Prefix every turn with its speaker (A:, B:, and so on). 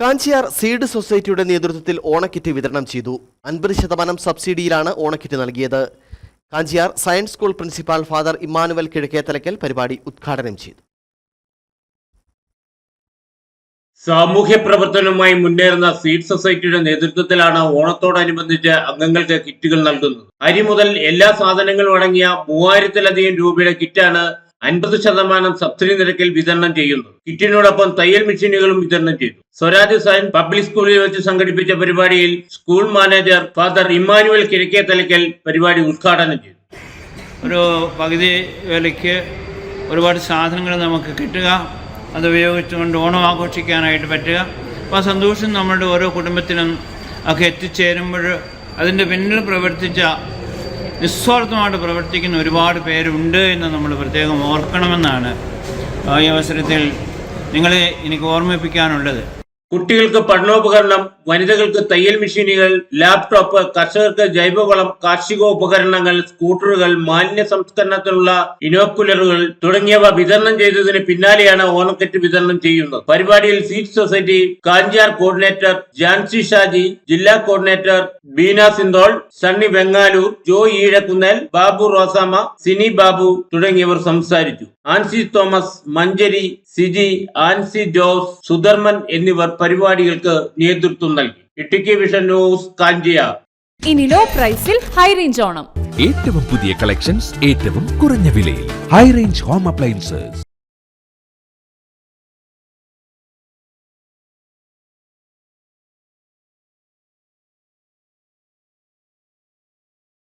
A: Kanchiyar seed സൊസൈറ്റിയുടെ നേതൃത്വത്തിൽ ഓണക്കിറ്റ് വിതരണം ചെയ്തു. അൻപത് ശതമാനം സബ്സിഡിയിലാണ് ഓണക്കിറ്റ് നൽകിയത്. Kanchiyar science school principal father Emmanuel Kizhakkethalakkal പരിപാടി ഉദ്ഘാടനം ചെയ്തു.
B: സാമൂഹ്യ പ്രവർത്തനവുമായി മുന്നേറുന്ന സീഡ് സൊസൈറ്റിയുടെ നേതൃത്വത്തിലാണ് ഓണത്തോടനുബന്ധിച്ച് അംഗങ്ങൾക്ക് കിറ്റുകൾ നൽകുന്നത്. അരി മുതൽ എല്ലാ സാധനങ്ങളും അടങ്ങിയ മൂവായിരത്തിലധികം രൂപയുടെ കിറ്റാണ് അൻപത് ശതമാനം സബ്സിഡി നിരക്കിൽ വിതരണം ചെയ്യുന്നു. കിറ്റിനോടൊപ്പം തയ്യൽ മെഷീനുകളും വിതരണം ചെയ്തു. സ്വരാജ് സയൻ പബ്ലിക് സ്കൂളിൽ വെച്ച് സംഘടിപ്പിച്ച പരിപാടിയിൽ school manager father Emmanuel Kizhakkethalakkal പരിപാടി ഉദ്ഘാടനം ചെയ്തു.
C: ഒരു പകുതി വിലയ്ക്ക് ഒരുപാട് സാധനങ്ങൾ നമുക്ക് കിട്ടുക അത് ഉപയോഗിച്ചുകൊണ്ട് ഓണം ആഘോഷിക്കാനായിട്ട് പറ്റുക. അപ്പോൾ ആ സന്തോഷം നമ്മളുടെ ഓരോ കുടുംബത്തിനും ഒക്കെ എത്തിച്ചേരുമ്പോൾ അതിന്റെ പിന്നിൽ പ്രവർത്തിച്ച നിസ്വാർത്ഥമായിട്ട് പ്രവർത്തിക്കുന്ന ഒരുപാട് പേരുണ്ട് എന്ന് നമ്മൾ പ്രത്യേകം ഓർക്കണമെന്നാണ് ഈ അവസരത്തിൽ നിങ്ങളെ എനിക്ക് ഓർമ്മിപ്പിക്കാനുള്ളത്.
B: കുട്ടികൾക്ക് പഠനോപകരണം വനിതകൾക്ക് തയ്യൽ മെഷീനുകൾ ലാപ്ടോപ്പ് കർഷകർക്ക് ജൈവവളം കാർഷികോപകരണങ്ങൾ സ്കൂട്ടറുകൾ മാലിന്യ സംസ്കരണത്തിനുള്ള ഇനോക്കുലറുകൾ തുടങ്ങിയവ വിതരണം ചെയ്തതിന് പിന്നാലെയാണ് ഓണക്കെറ്റ് വിതരണം ചെയ്യുന്നത്. പരിപാടിയിൽ seat society Kanjar coordinator Jancy Shaji ജില്ലാ കോർഡിനേറ്റർ ബീന സിന്തോൾ സണ്ണി വെങ്ങാലൂർ ജോ ഈഴക്കുന്നേൽ ബാബു റോസാമ സിനി ബാബു തുടങ്ങിയവർ സംസാരിച്ചു. ആൻസി തോമസ് മഞ്ചരി സിജി ആൻസി ജോസ് സുധർമ്മൻ എന്നിവർ പരിപാടികൾക്ക് നേതൃത്വം നൽകി. ഇടുക്കി വിഷൻ ന്യൂസ് കാഞ്ചിയ
D: ഇനി ലോ പ്രൈസിൽ ഹൈ റേഞ്ച് ഓണം.
E: ഏറ്റവും പുതിയ കളക്ഷൻസ് ഏറ്റവും കുറഞ്ഞ വിലയിൽ. High range home appliances